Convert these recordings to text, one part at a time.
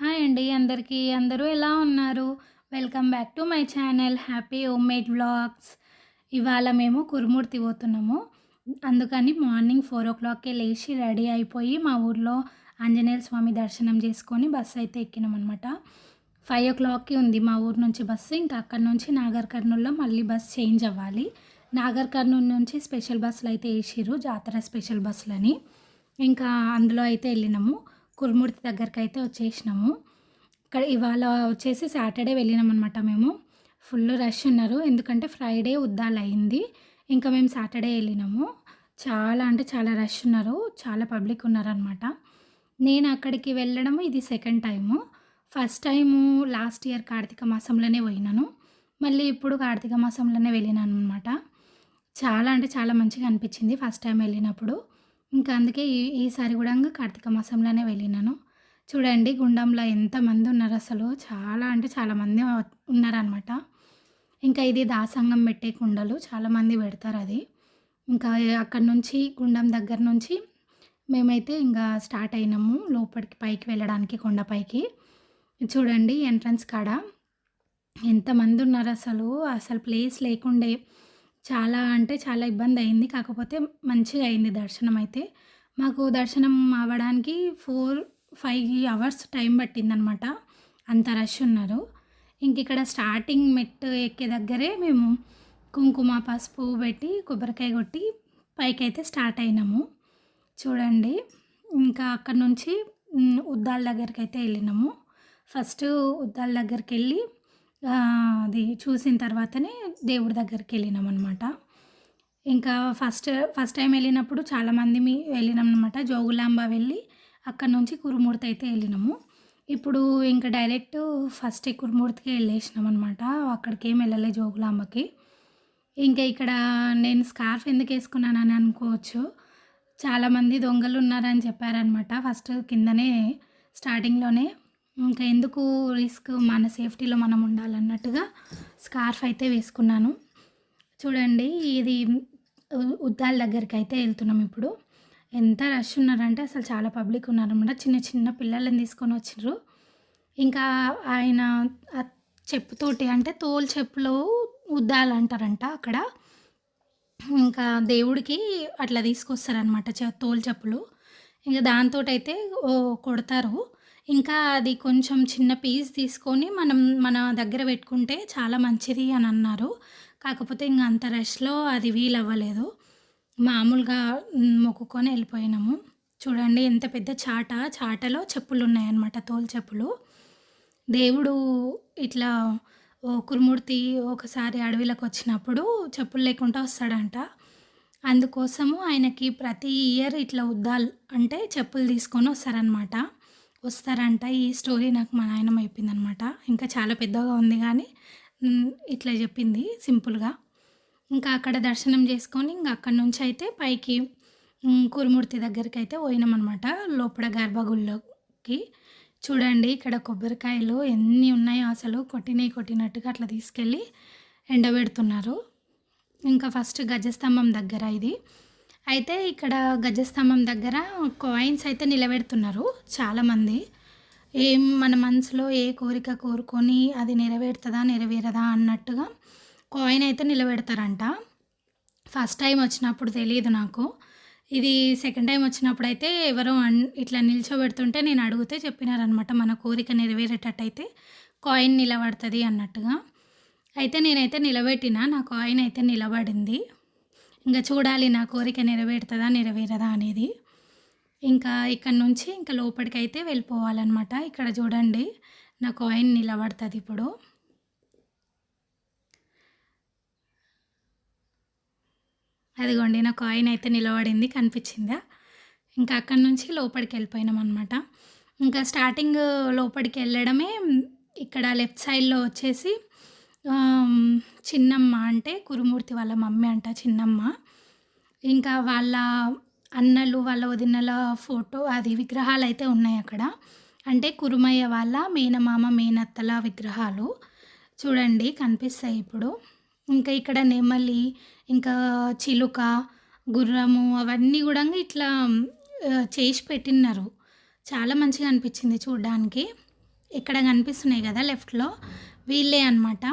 Hi అండి అందరికీ. అందరూ ఎలా ఉన్నారు? Welcome back to my channel happy home made vlogs. ఇవాళ మేము కురుమూర్తి పోతున్నాము. అందుకని మార్నింగ్ ఫోర్ ఓ క్లాక్కే లేచి రెడీ అయిపోయి మా ఊర్లో ఆంజనేయ స్వామి దర్శనం చేసుకొని బస్సు అయితే ఎక్కినామన్నమాట. ఫైవ్ ఓ క్లాక్కి ఉంది మా ఊరు నుంచి బస్సు. ఇంకా అక్కడ నుంచి నాగర్ కర్నూల్లో మళ్ళీ బస్ చేంజ్ అవ్వాలి. నాగర్ కర్నూలు నుంచి స్పెషల్ బస్సులు అయితే వేసిరు జాతర స్పెషల్ బస్సులని. ఇంకా అందులో అయితే వెళ్ళినాము. కురుమూర్తి దగ్గరికి అయితే వచ్చేసినాము. ఇక్కడ ఇవాళ వచ్చేసి సాటర్డే వెళ్ళినాం అనమాట మేము. ఫుల్ రష్ ఉన్నారు. ఎందుకంటే ఫ్రైడే ఉద్దాలు అయింది ఇంకా మేము సాటర్డే వెళ్ళినాము. చాలా అంటే చాలా రష్ ఉన్నారు. చాలా పబ్లిక్ ఉన్నారనమాట నేను అక్కడికి వెళ్ళడం ఇది second time. First time last year Kartika మాసంలోనే పోయినాను. మళ్ళీ ఇప్పుడు కార్తీక మాసంలోనే వెళ్ళినాను అనమాట చాలా అంటే చాలా మంచిగా అనిపించింది ఫస్ట్ టైం వెళ్ళినప్పుడు. ఇంకా అందుకే ఈ ఈసారి కూడా కార్తీక మాసంలోనే వెళ్ళినాను. చూడండి గుండంలో ఎంతమంది ఉన్నారు అసలు. చాలా అంటే చాలామంది ఉన్నారనమాట ఇంకా ఇది దాసంగం పెట్టే కుండలు చాలామంది పెడతారు అది. ఇంకా అక్కడ నుంచి గుండం దగ్గర నుంచి మేమైతే ఇంకా స్టార్ట్ అయినాము లోపలికి పైకి వెళ్ళడానికి కొండపైకి చూడండి ఎంట్రన్స్ కాడ ఎంతమంది ఉన్నారు అసలు. అసలు ప్లేస్ లేకుండే చాలా అంటే చాలా ఇబ్బంది అయింది కాకపోతే మంచిగా అయింది దర్శనం అయితే మాకు దర్శనం అవ్వడానికి ఫోర్ ఫైవ్ అవర్స్ టైం పట్టిందనమాట. అంత రష్ ఉన్నారు. ఇంక ఇక్కడ స్టార్టింగ్ మెట్టు ఎక్కే దగ్గరే మేము కుంకుమ పసుపు పెట్టి కొబ్బరికాయ కొట్టి పైకి అయితే స్టార్ట్ అయినాము. చూడండి. ఇంకా అక్కడ నుంచి ఉద్దాల దగ్గరికి అయితే వెళ్ళినాము. ఫస్ట్ ఉద్దాల దగ్గరికి వెళ్ళి అది చూసిన తర్వాతనే దేవుడి దగ్గరికి వెళ్ళినాం అనమాట ఇంకా ఫస్ట్ ఫస్ట్ టైం వెళ్ళినప్పుడు చాలామంది మీ వెళ్ళినాం అనమాట జోగులాంబ వెళ్ళి అక్కడ నుంచి కురుమూర్తి అయితే వెళ్ళినాము. ఇప్పుడు ఇంకా డైరెక్ట్ ఫస్ట్ కురుమూర్తికి వెళ్ళేసినాం అనమాట అక్కడికి ఏం వెళ్ళలే జోగులాంబకి. ఇంకా ఇక్కడ నేను స్కార్ఫ్ ఎందుకు వేసుకున్నానని అనుకోవచ్చు. చాలామంది దొంగలు ఉన్నారని చెప్పారనమాట ఫస్ట్ కిందనే స్టార్టింగ్లోనే ఇంకా ఎందుకు రిస్క్ మన సేఫ్టీలో మనం ఉండాలన్నట్టుగా స్కార్ఫ్ అయితే వేసుకున్నాను. చూడండి ఇది ఉద్దాల దగ్గరికి అయితే వెళ్తున్నాం ఇప్పుడు. ఎంత రష్ ఉన్నారంటే అసలు చాలా పబ్లిక్ ఉన్నారన్నమాట. చిన్న చిన్న పిల్లలను తీసుకొని వచ్చిర్రు. ఇంకా ఆయన చెప్పుతోటి అంటే తోలు చెప్పులో ఉద్దాలు అంటారంట అక్కడ. ఇంకా దేవుడికి అట్లా తీసుకొస్తారనమాట తోలు చెప్పులు. ఇంకా దాంతో అయితే ఓ కొడతారు. ఇంకా అది కొంచెం చిన్న పీస్ తీసుకొని మనం మన దగ్గర పెట్టుకుంటే చాలా మంచిది అని అన్నారు. కాకపోతే ఇంకా అంత రష్లో అది వీలు అవ్వలేదు మామూలుగా మొక్కుకొని వెళ్ళిపోయినాము. చూడండి ఎంత పెద్ద చాట. చాటలో చెప్పులు ఉన్నాయన్నమాట తోలు చెప్పులు. దేవుడు ఇట్లా ఓ కురుమూర్తి ఒకసారి అడవిలోకి వచ్చినప్పుడు చెప్పులు లేకుండా వస్తాడంట. అందుకోసము ఆయనకి ప్రతి ఇయర్ ఇట్లా ఉద్దాల్ అంటే చెప్పులు తీసుకొని వస్తారనమాట వస్తారంట. ఈ స్టోరీ నాకు మా నాయనమ్మ చెప్పిందనమాట. ఇంకా చాలా పెద్దగా ఉంది కానీ ఇట్లా చెప్పింది సింపుల్గా. ఇంకా అక్కడ దర్శనం చేసుకొని ఇంకా అక్కడ నుంచి అయితే పైకి కురుమూర్తి దగ్గరికి అయితే పోయినామన్నమాట లోపల గర్భగుళ్ళకి చూడండి ఇక్కడ కొబ్బరికాయలు ఎన్ని ఉన్నాయో అసలు కొట్టినవి కొట్టినట్టుగా అట్లా తీసుకెళ్ళి ఎండబెడుతున్నారు. ఇంకా ఫస్ట్ గజస్తంభం దగ్గర ఇది. అయితే ఇక్కడ గజస్తంభం దగ్గర కాయిన్స్ అయితే నిలబెడుతున్నారు చాలామంది. ఏం మన మనసులో ఏ కోరిక కోరుకొని అది నెరవేరుతుందా నెరవేరదా అన్నట్టుగా కాయిన్ అయితే నిలబెడతారంట. ఫస్ట్ టైం వచ్చినప్పుడు తెలియదు నాకు. ఇది సెకండ్ టైం వచ్చినప్పుడు అయితే ఎవరో అన్ ఇట్లా నిల్చోబెడుతుంటే నేను అడిగితే చెప్పినారనమాట మన కోరిక నెరవేరేటట్టయితే కాయిన్ నిలబడుతుంది అన్నట్టుగా. అయితే నేనైతే నిలబెట్టిన నా కాయిన్ అయితే నిలబడింది. ఇంకా చూడాలి నా కోరిక నెరవేరుతుందా నెరవేరదా అనేది. ఇంకా ఇక్కడ నుంచి ఇంకా లోపలికి అయితే వెళ్ళిపోవాలన్నమాట. ఇక్కడ చూడండి నా కాయిన్ నిలబడుతుంది ఇప్పుడు. అదిగోండి నా కాయిన్ అయితే నిలబడింది కనిపించిందా? ఇంకా అక్కడి నుంచి లోపలికి వెళ్ళిపోయినాం అనమాట ఇంకా స్టార్టింగ్ లోపలికి వెళ్ళడమే ఇక్కడ లెఫ్ట్ సైడ్లో వచ్చేసి చిన్నమ్మ అంటే కురుమూర్తి వాళ్ళ మమ్మీ అంట చిన్నమ్మ. ఇంకా వాళ్ళ అన్నలు వాళ్ళ వదినల ఫోటో అది విగ్రహాలు అయితే ఉన్నాయి అక్కడ. అంటే కురుమయ్య వాళ్ళ మేనమామ మేనత్తల విగ్రహాలు. చూడండి కనిపిస్తాయి ఇప్పుడు. ఇంకా ఇక్కడ నెమలి ఇంకా చిలుక గుర్రము అవన్నీ కూడా ఇట్లా చేసి పెట్టినారు చాలా మంచిగా అనిపించింది చూడడానికి. ఇక్కడ కనిపిస్తున్నాయి కదా లెఫ్ట్లో? వీళ్ళే అనమాట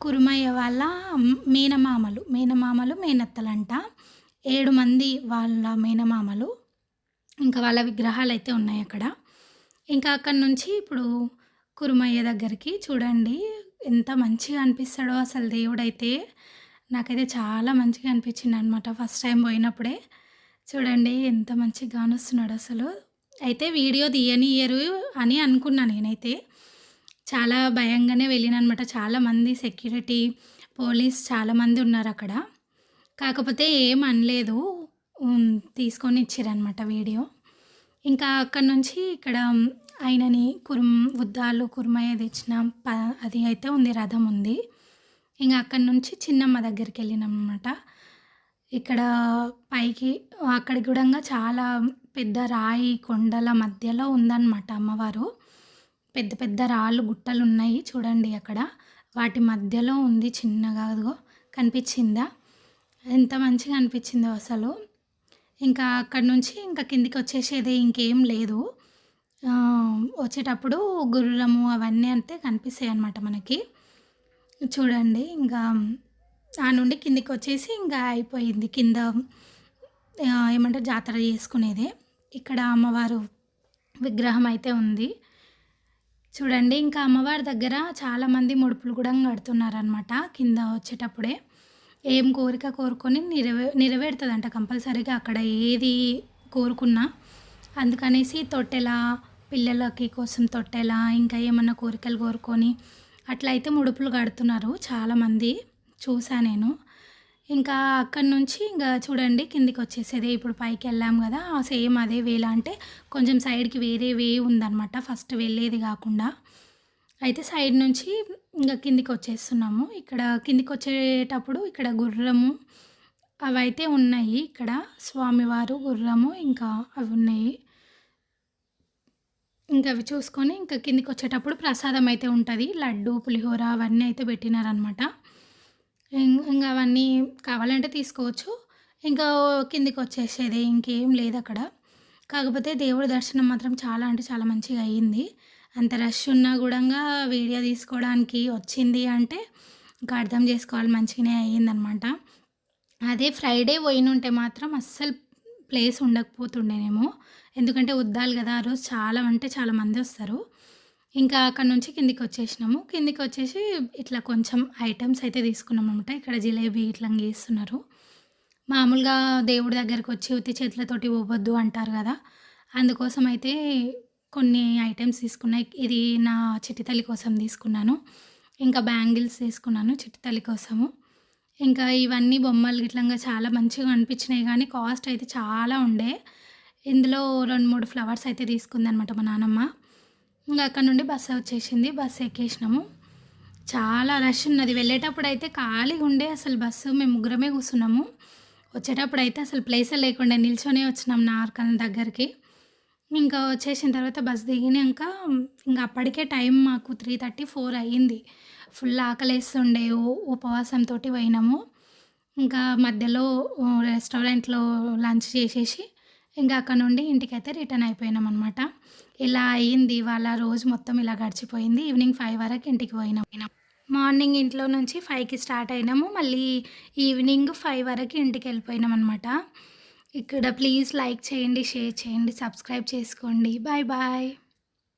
కురుమయ్య వాళ్ళ మేనమామలు మేనమామలు మేనత్తలంట. ఏడు మంది వాళ్ళ మేనమామలు. ఇంకా వాళ్ళ విగ్రహాలు అయితే ఉన్నాయి అక్కడ. ఇంకా అక్కడ నుంచి ఇప్పుడు కురుమయ్య దగ్గరికి చూడండి ఎంత మంచిగా అనిపిస్తాడో అసలు దేవుడైతే. నాకైతే చాలా మంచిగా అనిపించింది అనమాట ఫస్ట్ టైం పోయినప్పుడే. చూడండి ఎంత మంచిగా కానొస్తున్నాడు అసలు. అయితే వీడియో తీయనియరు అని అనుకున్నా నేనైతే. చాలా భయంగానే వెళ్ళిన అనమాట చాలామంది సెక్యూరిటీ పోలీస్ చాలామంది ఉన్నారు అక్కడ. కాకపోతే ఏం అనలేదు. తీసుకొని ఇచ్చారనమాట వీడియో. ఇంకా అక్కడ నుంచి ఇక్కడ ఆయనని కురుమ్ ఉద్దాలు కురుమయ్య తెచ్చిన ప అది అయితే ఉంది రథం ఉంది. ఇంకా అక్కడ నుంచి చిన్నమ్మ దగ్గరికి వెళ్ళినమాట ఇక్కడ పైకి అక్కడికి కూడా చాలా పెద్ద రాయి కొండల మధ్యలో ఉందన్నమాట అమ్మవారు. పెద్ద పెద్ద రాళ్ళు గుట్టలు ఉన్నాయి చూడండి అక్కడ. వాటి మధ్యలో ఉంది చిన్నగా అదిగో కనిపించిందా? ఎంత మంచిగా అనిపించిందో అసలు. ఇంకా అక్కడ నుంచి ఇంకా కిందికి వచ్చేసేది ఇంకేం లేదు. వచ్చేటప్పుడు గుర్రము అవన్నీ అంతే కనిపిస్తాయి అన్నమాట మనకి. చూడండి ఇంకా ఆ నుండి కిందికి వచ్చేసి ఇంకా అయిపోయింది కింద ఏమంటారు జాతర చేసుకునేదే. ఇక్కడ అమ్మవారు విగ్రహం అయితే ఉంది. చూడండి ఇంకా అమ్మవారి దగ్గర చాలామంది ముడుపులు కూడా కడుతున్నారనమాట కింద వచ్చేటప్పుడే. ఏం కోరిక కోరుకొని నెరవే నెరవేరుతుందంట కంపల్సరీగా అక్కడ ఏది కోరుకున్నా. అందుకనేసి తొట్టెల పిల్లలకి కోసం తొట్టెల ఇంకా ఏమన్నా కోరికలు కోరుకొని అట్లా అయితే ముడుపులు కడుతున్నారు చాలామంది. చూసా నేను. ఇంకా అక్కడి నుంచి ఇంకా చూడండి కిందికి వచ్చేసేది. ఇప్పుడు పైకి వెళ్ళాం కదా సేమ్ అదే వేలా అంటే కొంచెం సైడ్కి వేరే వే ఉందన్నమాట ఫస్ట్ వెళ్ళేది కాకుండా. అయితే సైడ్ నుంచి ఇంకా కిందికి వచ్చేస్తున్నాము. ఇక్కడ కిందికి వచ్చేటప్పుడు ఇక్కడ గుర్రము అవైతే ఉన్నాయి. ఇక్కడ స్వామివారు గుర్రము ఇంకా అవి ఉన్నాయి. ఇంకా అవి చూసుకొని ఇంకా కిందికి వచ్చేటప్పుడు ప్రసాదం అయితే ఉంటుంది. లడ్డు పులిహోర అవన్నీ అయితే పెట్టినారనమాట ఇంకా అవన్నీ కావాలంటే తీసుకోవచ్చు. ఇంకా కిందికి వచ్చేసేది ఇంకేం లేదు అక్కడ. కాకపోతే దేవుడి దర్శనం మాత్రం చాలా అంటే చాలా మంచిగా అయ్యింది. అంత రష్ ఉన్నా కూడా వీడియో తీసుకోవడానికి వచ్చింది అంటే ఇంకా అర్థం చేసుకోవాలి మంచిగానే అయ్యిందనమాట. అదే ఫ్రైడే పోయినుంటే మాత్రం అస్సలు ప్లేస్ ఉండకపోతుండేనేమో. ఎందుకంటే వద్దాలి కదా ఆ రోజు చాలా అంటే చాలా మంది వస్తారు. ఇంకా అక్కడ నుంచి కిందికి వచ్చేసినాము. కిందికి వచ్చేసి ఇట్లా కొంచెం ఐటమ్స్ అయితే తీసుకున్నాం అనమాట ఇక్కడ జిలేబీ ఇట్లా గీస్తున్నారు. మామూలుగా దేవుడి దగ్గరకు వచ్చి ఉత్తి చేతులతోటి పోవద్దు అంటారు కదా. అందుకోసం అయితే కొన్ని ఐటమ్స్ తీసుకున్నాయి ఇది నా చిట్టితల్లి కోసం తీసుకున్నాను. ఇంకా బ్యాంగిల్స్ తీసుకున్నాను చిట్టితల్లి కోసము. ఇంకా ఇవన్నీ బొమ్మలు గిట్లంగా చాలా మంచిగా అనిపించినాయి కానీ కాస్ట్ అయితే చాలా ఉండే. ఇందులో రెండు మూడు ఫ్లవర్స్ అయితే తీసుకుందనమాట మా నాన్నమ్మ ఇంకా అక్కడ నుండి బస్సు వచ్చేసింది. బస్సు ఎక్కేసినాము. చాలా రష్ ఉన్నది. వెళ్ళేటప్పుడు అయితే ఖాళీగా ఉండే అసలు బస్సు. మేము ముగ్గురమే కూర్చున్నాము. వచ్చేటప్పుడు అయితే అసలు ప్లేసే లేకుండా నిల్చొనే వచ్చినాం నార్కల్ దగ్గరికి. ఇంకా వచ్చేసిన తర్వాత బస్ దిగినాక ఇంకా అప్పటికే టైం మాకు త్రీ థర్టీ ఫోర్ అయ్యింది. ఫుల్ ఆకలేస్తుండే. ఉపవాసంతో పోయినాము. ఇంకా మధ్యలో రెస్టారెంట్లో లంచ్ చేసేసి ఇంకా అక్కడ నుండి ఇంటికైతే రిటర్న్ అయిపోయినాం అనమాట ఇలా అయ్యింది వాళ్ళ రోజు మొత్తం ఇలా గడిచిపోయింది. ఈవినింగ్ ఫైవ్ వరకు ఇంటికి పోయినాం. మార్నింగ్ ఇంట్లో నుంచి ఫైవ్కి స్టార్ట్ అయినాము. మళ్ళీ ఈవినింగ్ ఫైవ్ వరకు ఇంటికి వెళ్ళిపోయినాం అనమాట ఇక్కడ ప్లీజ్ లైక్ చేయండి షేర్ చేయండి సబ్స్క్రైబ్ చేసుకోండి. Bye bye.